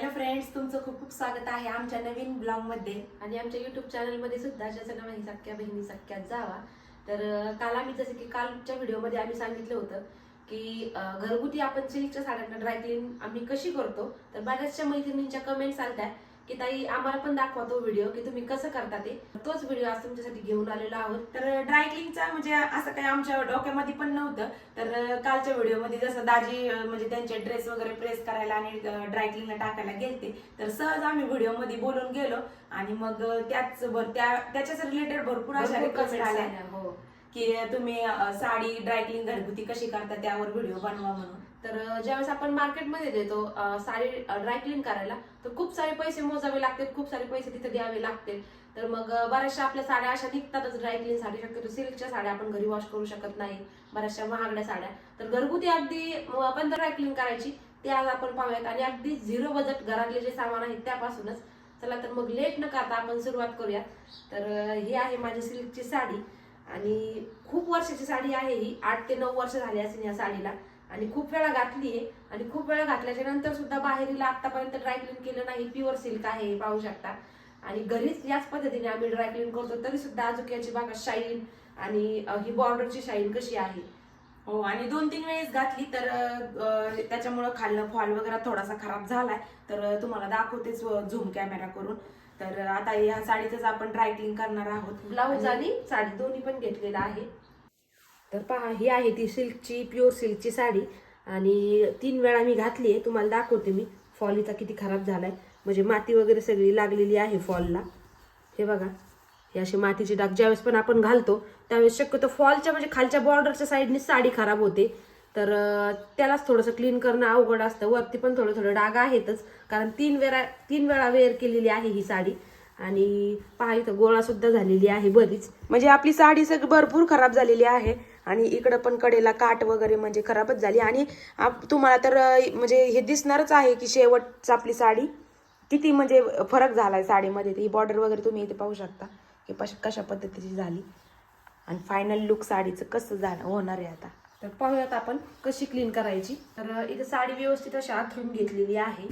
Hello friends तुमचं खूप खूप स्वागत आहे आमच्या नवीन ब्लॉगमध्ये. आणि आमच्या युट्यूब चॅनलमध्ये सुद्धा ज्याचं सगळ्या आहे सख्या बहिणी सख्यात जावा. तर काल आम्ही जसं की कालच्या व्हिडिओमध्ये आम्ही सांगितलं होतं की घरगुती आपण सिल्कच्या साड्यांना ड्रायक्लीन आम्ही कशी करतो? तर बऱ्याचशा मैत्रिणींच्या कमेंट्स आलत्या. की ताई आम्हाला पण दाखवा तो व्हिडिओ की तुम्ही कसं करता ते. तोच व्हिडिओ आज तुमच्यासाठी घेऊन आलेलो आहोत. तर ड्रायक्लिंगचा म्हणजे असं काही आमच्या डोक्यामध्ये पण नव्हतं. तर कालच्या व्हिडिओमध्ये जसं दाजी म्हणजे त्यांचे ड्रेस वगैरे प्रेस करायला आणि ड्रायक्लिंगला टाकायला गेलते. तर सहज आम्ही व्हिडिओमध्ये बोलून गेलो आणि मग त्याच त्या त्याच्याच रिलेटेड भरपूर अशा comments आल्या हो. की तुम्ही साडी ड्रायक्लिंग घरगुती कशी करता त्यावर व्हिडिओ बनवा म्हणून. तर ज्यावेळेस आपण मार्केटमध्ये देतो साडी ड्रायक्लीन करायला तर खूप सारे पैसे मोजावे लागतील खूप सारे पैसे तिथे द्यावे लागतील तर मग बऱ्याचशा आपल्या साड्या अशा निघतातच ड्रायक्लीन साठी शक्यतो सिल्कच्या साड्या आपण घरी वॉश करू शकत नाही बऱ्याचशा महागड्या साड्या. तर घरगुती अगदी आपण बंद ड्रायक्लीन करायची ते आज आपण पाहूयात. आणि अगदी झिरो बजेट घरातले जे सामान आहेत त्यापासूनच चला तर मग लेट न करता आपण सुरुवात करूया तर ही आहे माझी सिल्कची साडी. आणि खूप वर्षाची साडी आहे ही आठ ते नऊ वर्ष झाली असेल या साडीला. आणि खूप वेळा घातली आहे. आणि खूप वेळा घातल्याच्या नंतर सुद्धा बाहेरीला आतापर्यंत ड्रायक्लीन केलं नाही. प्युअर सिल्क आहे हे पाहू शकता. आणि घरीच याच पद्धतीने आम्ही ड्रायक्लीन करतो. तरी सुद्धा अजून याची बघा शाईन आणि ही बॉर्डरची शाईन कशी आहे. हो आणि दोन तीन वेळेस घातली तर त्याच्यामुळं खाल्लं फॉल वगैरे थोडासा खराब झालाय. तर तुम्हाला दाखवतेच झूम कॅमेरा करून. तर आता या साडीचंच आपण ड्रायक्लिंग करणार आहोत. ब्लाऊज आणि साडी दोन्ही पण घेतलेलं आहे. तर पहा ही आहे ती सिल्कची प्युअर सिल्कची साडी. आणि तीन वेळा मी घातली आहे तुम्हाला दाखवते मी. फॉलीचा किती खराब झाला आहे म्हणजे माती वगैरे सगळी लागलेली आहे फॉलला हे बघा हे अशी मातीचे डाग. ज्यावेळेस पण आपण घालतो त्यावेळेस शक्यतो फॉलच्या म्हणजे खालच्या बॉर्डरच्या साईडने साडी खराब होते. तर त्यालाच थोडंसं क्लीन करणं अवघड असतं. वरती पण थोडं थोडं डाग आहेतच. कारण तीन वेळा तीन वेळा वेअर केलेली आहे ही साडी. आणि पहा इथं गोळा सुद्धा झालेली आहे बरीच. म्हणजे आपली साडी सगळी भरपूर खराब झालेली आहे. आणि इकडं पण कडेला काट वगैरे म्हणजे खराबच झाली. आणि तुम्हाला तर म्हणजे हे दिसणारच आहे की शेवटच आपली साडी. किती म्हणजे फरक झालाय साडीमध्ये. ही बॉर्डर वगैरे तुम्ही इथे पाहू शकता. की पश- कशा पद्धतीची झाली. आणि फायनल लुक साडीचं कसं झालं होणार आहे आता. तर पाहूयात आपण कशी क्लीन करायची. तर इथं साडी व्यवस्थित अशी आथरून घेतलेली आहे.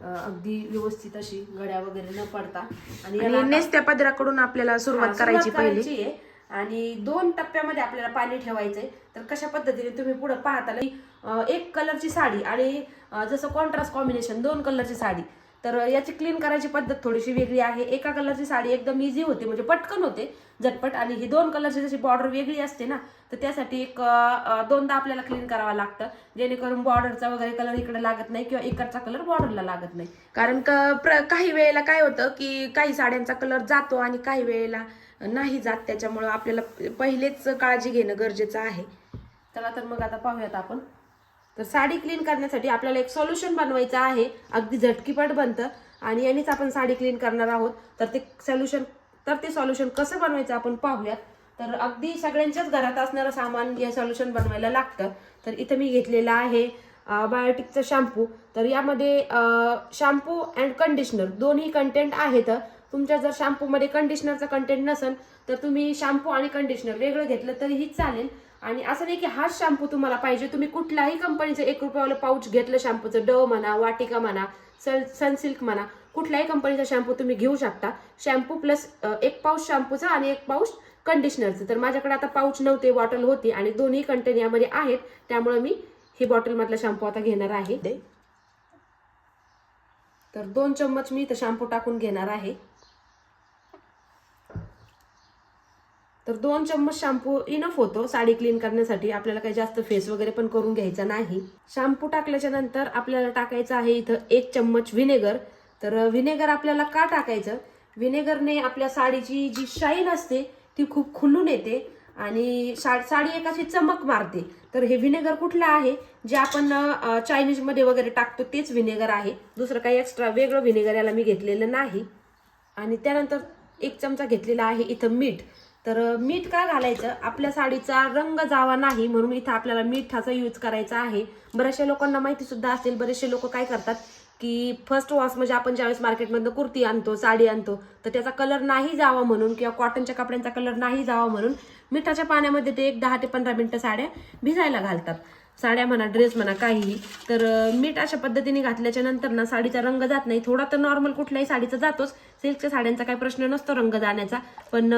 अगदी व्यवस्थित अशी गड्या वगैरे न पडता. आणि नेसत्या पदराकडून आपल्याला सुरुवात करायची पहिली. आहे. आणि दोन टप्प्यामध्ये आपल्याला पाणी ठेवायचंय. तर कशा पद्धतीने तुम्ही पुढे पाहता की, एक कलरची साडी आणि जसं कॉन्ट्रास्ट कॉम्बिनेशन दोन कलरची साडी. तर याची क्लीन करायची पद्धत थोडीशी वेगळी आहे. एका कलरची साडी एकदम इझी होते म्हणजे पटकन होते झटपट. आणि ही दोन कलरची जशी बॉर्डर वेगळी असते ना तर त्यासाठी एक दोनदा आपल्याला क्लीन करावं लागतं. जेणेकरून बॉर्डरचा वगैरे कलर इकडे लागत नाही किंवा इकडचा कलर बॉर्डरला लागत नाही. कारण का प्र- काही वेळेला काय होतं की काही साड्यांचा कलर जातो आणि काही वेळेला नाही जात. त्याच्यामुळं आपल्याला पहिलेच काळजी घेणं गरजेचं आहे. चला तर मग आता पाहूयात आपण. तर साडी क्लीन करण्यासाठी आपल्याला एक सोल्युशन बनवायचं आहे. अगदी झटकीपट बनतं. आणि यानेच आपण साडी क्लीन करणार आहोत. तर ते सोल्युशन तर ते सोल्युशन कसं बनवायचं आपण पाहूयात. तर अगदी सगळ्यांच्याच घरात असणारं सामान हे सोल्युशन बनवायला लागतं. तर इथं मी घेतलेलं आहे बायोटिकचा शॅम्पू तर यामध्ये शॅम्पू अँड कंडिशनर दोन्ही कंटेंट आहेत. तुमच्या जर शॅम्पूमध्ये कंडिशनरचा कंटेंट नसेल तर तुम्ही शॅम्पू आणि कंडिशनर वेगळं घेतलं तरीही चालेल. आणि असं नाही की हाच शॅम्पू तुम्हाला पाहिजे. तुम्ही कुठल्याही कंपनीचं एक रुपयावालं पाऊच घेतलं शॅम्पूचं डव म्हणा वाटिका म्हणा सन सनसिल्क म्हणा कुठल्याही कंपनीचा शॅम्पू तुम्ही घेऊ शकता. शॅम्पू प्लस एक पाऊच शॅम्पूचा आणि एक पाऊच कंडिशनरचं तर माझ्याकडे आता पाऊच नव्हते बॉटल होती आणि दोन्ही कंटेन यामध्ये आहेत. त्यामुळे मी ही बॉटलमधला शॅम्पू आता घेणार आहे. तर दोन चम्मच मी इथं शॅम्पू टाकून घेणार आहे. तर दोन चम्मच शॅम्पू इनफ होतो साडी क्लीन करण्यासाठी. आपल्याला काही जास्त फेस वगैरे पण करून घ्यायचा नाही. शॅम्पू टाकल्याच्या नंतर आपल्याला टाकायचं आहे इथं एक चम्मच व्हिनेगर तर व्हिनेगर आपल्याला का टाकायचं? व्हिनेगरने आपल्या साडीची जी शाईन असते ती खूप खुलून येते आणि सा- साडी एक अशी चमक मारते. तर हे व्हिनेगर कुठलं आहे? जे आपण चायनीजमध्ये वगैरे टाकतो तेच व्हिनेगर आहे. दुसरं काही एक्स्ट्रा वेगळं व्हिनेगर याला मी घेतलेलं नाही. आणि त्यानंतर एक चमचा घेतलेला आहे इथं मीठ. तर मीठ का घालायचं? आपल्या साडीचा रंग जावा नाही म्हणून इथं आपल्याला मिठाचा यूज करायचा आहे. बऱ्याचशा लोकांना माहिती सुद्धा असेल बरेचसे लोक काय करतात की फर्स्ट वॉश म्हणजे आपण ज्यावेळेस मार्केटमधनं कुर्ती आणतो साडी आणतो तर त्याचा कलर नाही जावा म्हणून किंवा कॉटनच्या कपड्यांचा कलर नाही जावा म्हणून मिठाच्या पाण्यामध्ये ते एक दहा ते पंधरा मिनटं साड्या भिजायला घालतात. साड्या म्हणा ड्रेस म्हणा काहीही. तर मीठ अशा पद्धतीने घातल्याच्या नंतर ना साडीचा रंग जात नाही. थोडा तर नॉर्मल कुठल्याही साडीचा जातोच. सिल्कच्या साड्यांचा काही प्रश्न नसतो रंग जाण्याचा. पण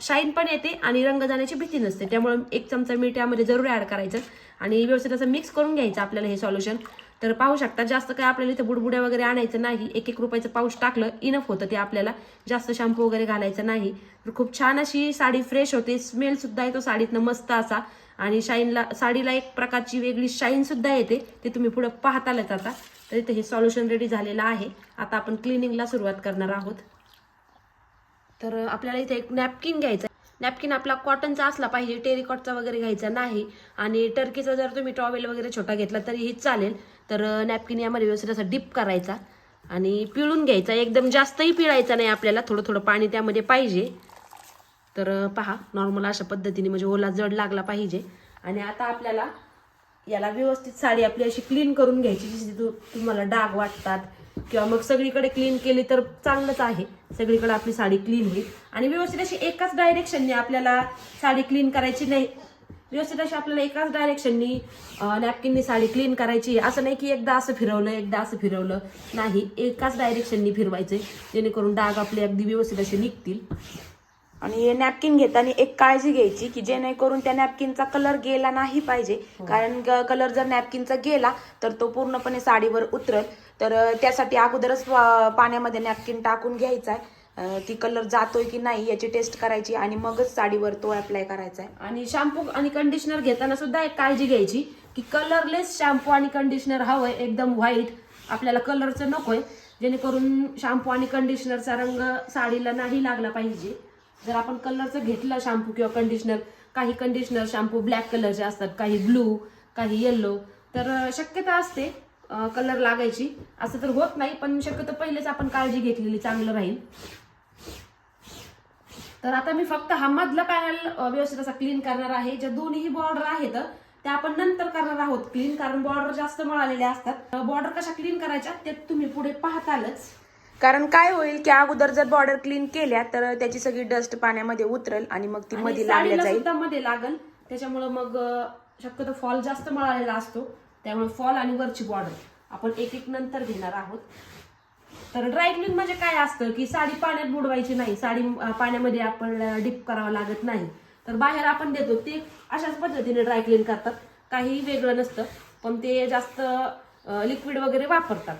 शाईन पण येते आणि रंग जाण्याची भीती नसते. त्यामुळे एक चमचा मीठ यामध्ये जरूर ॲड करायचं. आणि व्यवस्थित असं मिक्स करून घ्यायचं आपल्याला हे सॉल्युशन तर पाहू शकता जास्त काय आपल्याला इथे बुडबुड्या वगैरे आणायचं नाही. एक एक रुपयाचं पाऊस टाकलं इनफ होतं ते आपल्याला. जास्त शॅम्पू वगैरे घालायचं नाही. तर खूप छान अशी साडी फ्रेश होते. स्मेलसुद्धा येतो साडीतनं मस्त असा. आणि शाईनला साडीला एक प्रकारची वेगळी शाईन सुद्धा येते ते तुम्ही पुढे पाहतालच आता. तर इथे हे सॉल्युशन रेडी झालेलं आहे. आता आपण क्लिनिंगला सुरुवात करणार आहोत. तर आपल्याला इथे एक नॅपकिन घ्यायचं नॅपकिन आपला कॉटनचा असला पाहिजे टेरिकॉटचा वगैरे घ्यायचा नाही. आणि टर्कीचा जर तुम्ही टॉवेल वगैरे छोटा घेतला तरीही चालेल. तर नॅपकिन यामध्ये व्यवस्थित असा डिप करायचा. आणि पिळून घ्यायचा. एकदम जास्तही पिळायचा नाही आपल्याला. थोडं थोडं पाणी त्यामध्ये पाहिजे. तर पहा नॉर्मल अशा पद्धतीने म्हणजे ओला जड लागला पाहिजे. आणि आता आपल्याला याला व्यवस्थित साडी आपली अशी क्लीन करून घ्यायची जिथे तुम्हाला डाग वाटतात किंवा मग सगळीकडे क्लीन केली तर चांगलंच आहे. सगळीकडे आपली साडी क्लीन होईल. आणि व्यवस्थित अशी एकाच डायरेक्शनने आपल्याला साडी क्लीन करायची नाही. व्यवस्थित अशी आपल्याला एकाच डायरेक्शननी नॅपकिननी साडी क्लीन करायची. असं नाही की एकदा असं फिरवलं एकदा असं फिरवलं. नाही एकाच डायरेक्शननी फिरवायचे जेणेकरून डाग आपले अगदी व्यवस्थित असे निघतील. आणि नॅपकिन घेताना एक काळजी घ्यायची की जेणेकरून त्या नॅपकिनचा कलर गेला नाही पाहिजे. कारण कलर जर नॅपकिनचा गेला तर तो पूर्णपणे साडीवर उतरल. तर त्यासाठी अगोदरच पाण्यामध्ये नॅपकिन टाकून घ्यायचा आहे. की कलर जातोय की नाही याची टेस्ट करायची आणि मगच साडीवर तो अप्लाय करायचा आहे. आणि शॅम्पू आणि कंडिशनर घेताना सुद्धा एक काळजी घ्यायची की कलरलेस शॅम्पू आणि कंडिशनर हवंय एकदम व्हाईट आपल्याला कलरचं नकोय. जेणेकरून शॅम्पू आणि कंडिशनरचा रंग साडीला नाही लागला पाहिजे. जर आपण कलरचं घेतलं शॅम्पू किंवा कंडिशनर काही कंडिशनर शॅम्पू ब्लॅक कलरचे असतात काही ब्लू काही येल्लो तर शक्यता असते कलर लागायची. असं तर होत नाही पण शक्यतो पहिलेच आपण काळजी घेतलेली चांगलं राहील. तर आता मी फक्त हा मधला पॅनल व्यवस्थित असा क्लीन करणार आहे. ज्या दोन्ही बॉर्डर आहेत त्या आपण नंतर करणार आहोत क्लीन कारण बॉर्डर जास्त मळालेल्या असतात. बॉर्डर कशा क्लीन करायच्या ते तुम्ही पुढे पाहतालच. कारण काय होईल की अगोदर जर बॉर्डर क्लीन केल्या तर त्याची सगळी डस्ट पाण्यामध्ये उतरल आणि मग ती मध्ये लागल्या जाईल. सुद्धा मध्ये लागल. त्याच्यामुळे मग शक्यतो फॉल जास्त मळालेला असतो. त्यामुळे फॉल आणि वरची बॉर्डर आपण एक एक नंतर घेणार आहोत. तर ड्राय क्लीन म्हणजे काय असतं की साडी पाण्यात बुडवायची नाही. साडी पाण्यामध्ये आपण डिप करावं लागत नाही. तर बाहेर आपण देतो. ते अशाच पद्धतीने ड्राय क्लीन करतात. काही वेगळं नसतं. पण ते जास्त लिक्विड वगैरे वापरतात.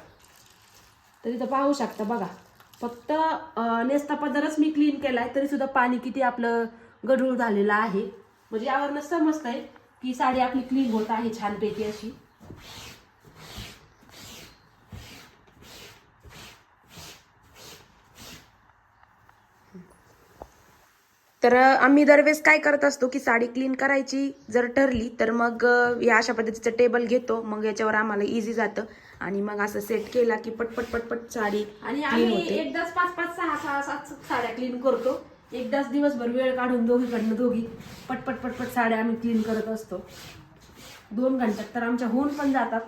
तर इथं पाहू शकता बघा. फक्त अं, नेस्ता पदरच मी क्लीन केलाय तरी सुद्धा पाणी किती आपलं गढूळ झालेलं आहे. म्हणजे यावरनं समजतंय की साडी आपली क्लीन होत आहे छानपैकी अशी. तर आम्ही दरवेळेस काय करत असतो की साडी क्लीन करायची जर ठरली तर मग या अशा पद्धतीचं टेबल घेतो. मग याच्यावर आम्हाला इझी जातं. आणि मग असं सेट केला की पटपट पटपट साडी आणि आम्ही एकदाच पाच पाच सहा सहा सात साड्या क्लीन करतो. एकदाच दिवसभर वेळ काढून दोघीकडनं दोघी पटपट पटपट साड्या आम्ही क्लीन करत असतो. दोन घंट्यात तर आमच्या होऊन पण जातात.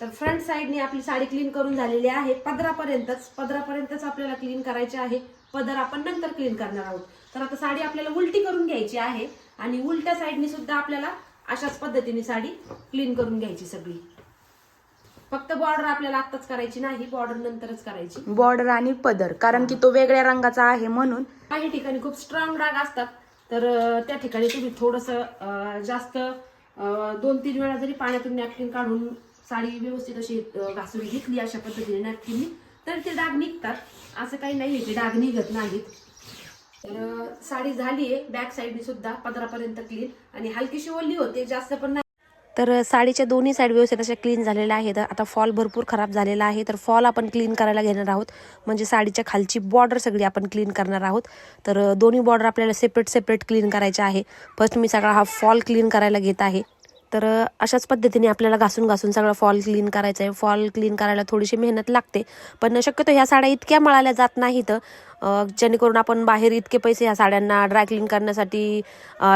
तर फ्रंट साईडने आपली साडी क्लीन करून झालेली आहे. पदरापर्यंतच पदरापर्यंतच आपल्याला क्लीन करायचे आहे. पदर आपण नंतर क्लीन करणार आहोत. तर आता साडी आपल्याला उलटी करून घ्यायची आहे आणि उलट्या साईडने सुद्धा आपल्याला अशाच पद्धतीने साडी क्लीन करून घ्यायची सगळी. फक्त बॉर्डर आपल्याला आत्ताच करायची नाही बॉर्डर नंतरच करायची. बॉर्डर आणि पदर कारण की तो वेगळ्या रंगाचा आहे म्हणून. काही ठिकाणी खूप स्ट्रॉंग डाग असतात तर त्या ठिकाणी तुम्ही थोडंसं जास्त दोन तीन वेळा जरी पाण्यातून नॅपकिन काढून साडी व्यवस्थित अशी घासून घेतली अशा पद्धतीने नॅपकिननी तर ते डाग निघतात. असं काही नाही की डाग निघत नाहीत. तर साडी झालीये बॅक साईडनी सुद्धा पदरापर्यंत क्लीन आणि हलकीशी ओली होते जास्त पण तर साडीच्या दोन्ही साईड व्यवस्थित अशा क्लीन झालेल्या आहेत. आता फॉल भरपूर खराब झालेला आहे. तर फॉल आपण क्लीन करायला घेणार आहोत. म्हणजे साडीच्या खालची बॉर्डर सगळी आपण क्लीन करणार आहोत. तर दोन्ही बॉर्डर आपल्याला सेपरेट सेपरेट क्लीन करायचे आहे. फर्स्ट मी सगळा हा फॉल क्लीन करायला घेत आहे. तर अशाच पद्धतीने आपल्याला घासून घासून सगळं फॉल क्लीन करायचं आहे फॉल क्लीन करायला थोडीशी मेहनत लागते. पण शक्यतो ह्या साड्या इतक्या मळाल्या जात नाहीत. जेणेकरून आपण बाहेर इतके पैसे ह्या साड्यांना ड्रायक्लीन करण्यासाठी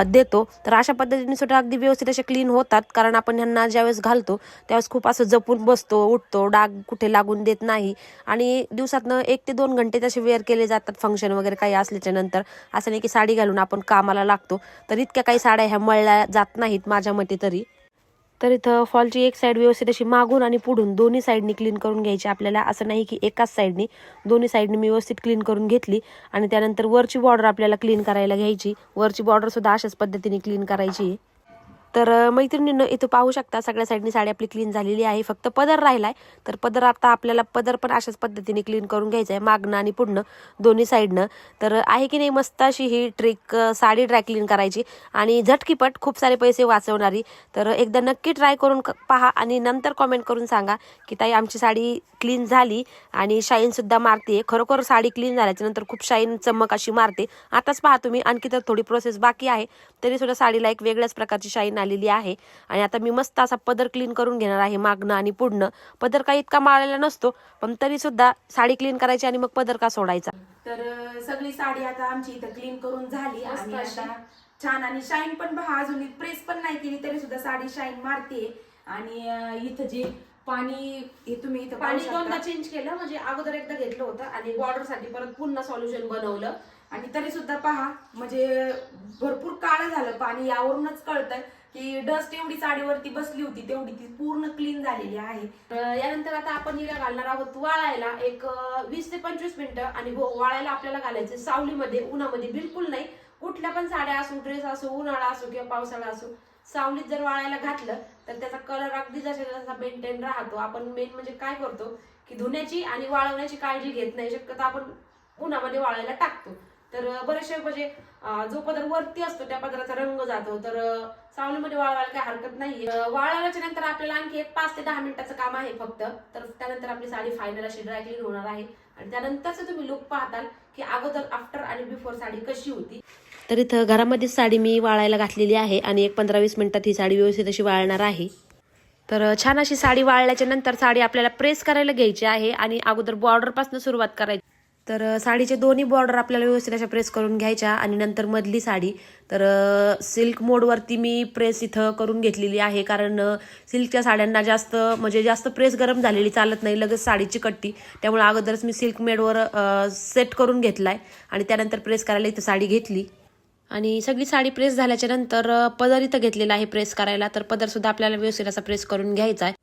देतो. तर अशा पद्धतीने सुद्धा अगदी व्यवस्थित असे क्लीन होतात. कारण आपण ह्यांना ज्यावेळेस घालतो त्यावेळेस खूप असं जपून बसतो उठतो डाग कुठे लागून देत नाही. आणि दिवसातनं एक ते दोन घंटे तसे वेअर केले जातात फंक्शन वगैरे काही असल्याच्या नंतर. असं नाही की साडी घालून आपण कामाला लागतो. तर इतक्या काही साड्या ह्या मळल्या जात नाहीत माझ्या मते तरी. तर इथं फॉलची एक साईड व्यवस्थित अशी मागून आणि पुढून दोन्ही साईडनी क्लीन करून घ्यायची आपल्याला. असं नाही की एकाच साईडनी दोन्ही साईडनी मी व्यवस्थित क्लीन करून घेतली आणि त्यानंतर वरची बॉर्डर आपल्याला क्लीन करायला घ्यायची. वरची बॉर्डर सुद्धा अशाच पद्धतीने क्लीन करायची. आहे तर मैत्रिणीनं इथं पाहू शकता सगळ्या साईडनी साडी आपली क्लीन झालेली आहे. फक्त पदर राहिलाय. तर पदर आता आपल्याला पदर पण अशाच पद्धतीने क्लीन करून घ्यायचं आहे मागणं आणि पुढणं दोन्ही साईडनं. तर आहे की नाही मस्त अशी ही ट्रिक साडी ड्राय क्लीन करायची. आणि झटकीपट खूप सारे पैसे वाचवणारी. तर एकदा नक्की ट्राय करून क- पहा आणि नंतर कॉमेंट करून सांगा की ताई आमची साडी क्लीन झाली आणि शाईन सुद्धा मारते खरोखर साडी क्लीन झाल्याच्यानंतर खूप शाईन चमक अशी मारते. आताच पहा तुम्ही आणखी तर थोडी प्रोसेस बाकी आहे. तरी सुद्धा साडीला एक वेगळ्याच प्रकारची शाईन आलेली आहे. आणि आता मी मस्त असा पदर क्लीन करून घेणार आहे मागणं आणि पुढनं. पदर काही इतका माळलेला नसतो पण तरी सुद्धा साडी क्लीन करायची आणि मग पदर का सोडायचा. तर सगळी साडी आता आमची इथं क्लीन करून झाली आणि छान आणि शाईन पण पहा अजून प्रेस पण नाही केली तरी सुद्धा साडी शाईन मारते. आणि इथं जे पाणी हे तुम्ही इथं पाणी. दोनदा चेंज केलं म्हणजे अगोदर एकदा घेतलं होतं आणि बॉर्डरसाठी परत पुन्हा सॉल्युशन बनवलं. आणि तरी सुद्धा पहा म्हणजे भरपूर काळं झालं पाणी यावरूनच कळतंय. की डस्ट एवढी साडीवरती बसली होती तेवढी ती पूर्ण क्लीन झालेली आहे. यानंतर आता आपण हिला घालणार आहोत वाळायला एक वीस ते पंचवीस मिनिटं. आणि हो वाळायला आपल्याला घालायचं सावलीमध्ये उन्हामध्ये बिलकुल नाही. कुठल्या पण साड्या असो ड्रेस असो उन्हाळा असो किंवा पावसाळा असो सावलीत जर वाळायला घातलं तर त्याचा कलर अगदी जसा जसा मेंटेन राहतो. आपण मेन म्हणजे काय करतो की धुण्याची आणि वाळवण्याची काळजी घेत नाही. शक्यतो आपण उन्हामध्ये वाळायला टाकतो. तर बरेचसे म्हणजे जो पदर वरती असतो त्या पदराचा रंग जातो. तर सावलीमध्ये वाळवायला काही हरकत नाही वाळवल्याच्या नंतर आपल्याला आणखी एक पाच ते दहा मिनिटाचं काम आहे फक्त. तर त्यानंतर आपली साडी फायनल अशी ड्राय क्लीन होणार आहे. आणि त्यानंतरच तुम्ही लुक पाहताल की अगोदर आफ्टर आणि बिफोर साडी कशी होती. तर इथं घरामध्येच साडी मी वाळायला घातलेली आहे आणि एक पंधरा वीस मिनिटात ही साडी व्यवस्थित अशी वाळणार आहे. तर छान अशी साडी वाळल्याच्या नंतर साडी आपल्याला प्रेस करायला घ्यायची आहे आणि अगोदर बॉर्डरपासून सुरुवात करायची. तर साडीचे दोन्ही बॉर्डर आपल्याला व्यवस्थित अशा प्रेस करून घ्यायच्या आणि नंतर मधली साडी. तर सिल्क मोडवरती मी प्रेस इथं करून घेतलेली आहे कारण सिल्कच्या साड्यांना जास्त म्हणजे जास्त प्रेस गरम झालेली चालत नाही लगेच साडीची कट्टी. त्यामुळे अगोदरच मी सिल्क मेडवर सेट करून घेतलाय आणि त्यानंतर प्रेस करायला इथं साडी घेतली. आणि सगळी साडी प्रेस झाल्याच्यानंतर पदर इथं घेतलेला आहे प्रेस करायला. तर पदरसुद्धा आपल्याला व्यवस्थित असा प्रेस करून घ्यायचा आहे.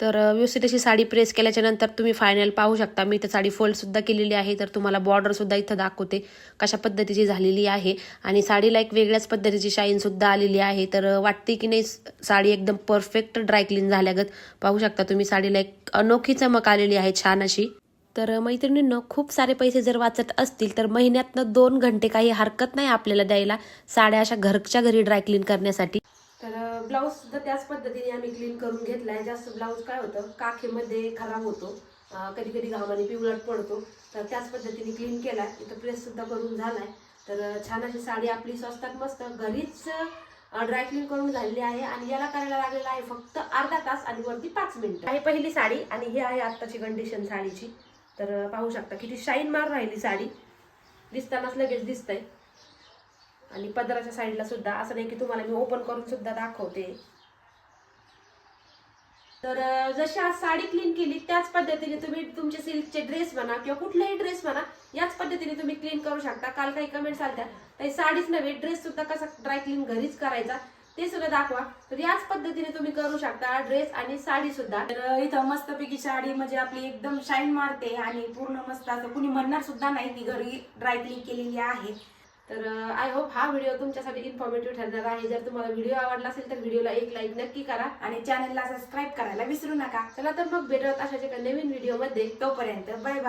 तर व्यवस्थित अशी साडी प्रेस केल्याच्यानंतर तुम्ही फायनल पाहू शकता. मी इथं साडी फोल्डसुद्धा केलेली आहे. तर तुम्हाला बॉर्डरसुद्धा इथं दाखवते कशा पद्धतीची झालेली आहे. आणि साडीला एक वेगळ्याच पद्धतीची शाईनसुद्धा आलेली आहे. तर वाटते की नाही साडी एकदम परफेक्ट ड्राय क्लीन झाल्यागत पाहू शकता तुम्ही. साडीला एक अनोखी चमक आलेली आहे छान अशी. तर मैत्रिणींनं खूप सारे पैसे जर वाचत असतील तर महिन्यातनं दोन घंटे काही हरकत नाही आपल्याला द्यायला. साड्या अशा घरच्या घरी ड्राय क्लीन करण्यासाठी. तर ब्लाऊज सुद्धा त्याच पद्धतीने आम्ही क्लीन करून घेतला आहे जास्त ब्लाऊज काय होतं काखेमध्ये खराब होतो. कधी कधी घामाने पिवळट पडतो. तर त्याच पद्धतीने क्लीन केलाय. इथं प्रेससुद्धा करून झाला आहे तर छान अशी साडी आपली स्वस्तात मस्त घरीच ड्राय क्लीन करून झालेली आहे. आणि याला करायला लागलेला आहे फक्त अर्धा तास आणि वरती पाच मिनिटं. आहे पहिली साडी आणि ही आहे आत्ताची कंडिशन साडीची. तर पाहू शकता किती शाईन मार राहिली साडी. दिसतानाच लगेच दिसतंय. आणि पदराच्या साईडला सुद्धा असं नाही की तुम्हाला मी ओपन करून सुद्धा दाखवते. तर जशी आज साडी क्लीन केली त्याच पद्धतीने तुम्ही तुमचे सिल्कचे ड्रेस म्हणा किंवा कुठलेही ड्रेस म्हणा याच पद्धतीने तुम्ही क्लीन करू शकता. काल काही कमेंट्स आल्या काही साडीच नव्हे ड्रेस सुद्धा कसा ड्राय क्लीन घरीच करायचा ते सुद्धा दाखवा. तर याच पद्धतीने तुम्ही करू शकता ड्रेस आणि साडी सुद्धा. तर इथं मस्तपैकी साडी म्हणजे आपली एकदम शाईन मारते आणि पूर्ण मस्त असं कुणी म्हणणार सुद्धा नाही की घरी ड्राय क्लीन केलेली आहे. तर आय होप हा व्हिडिओ तुमच्यासाठी इन्फॉर्मेटिव्ह ठरणार आहे. जर तुम्हाला व्हिडिओ आवडला असेल तर व्हिडिओला एक लाईक नक्की करा आणि चॅनलला सबस्क्राईब करायला विसरू नका. चला तर मग भेटत अशाच एका नवीन व्हिडिओमध्ये तोपर्यंत बाय बाय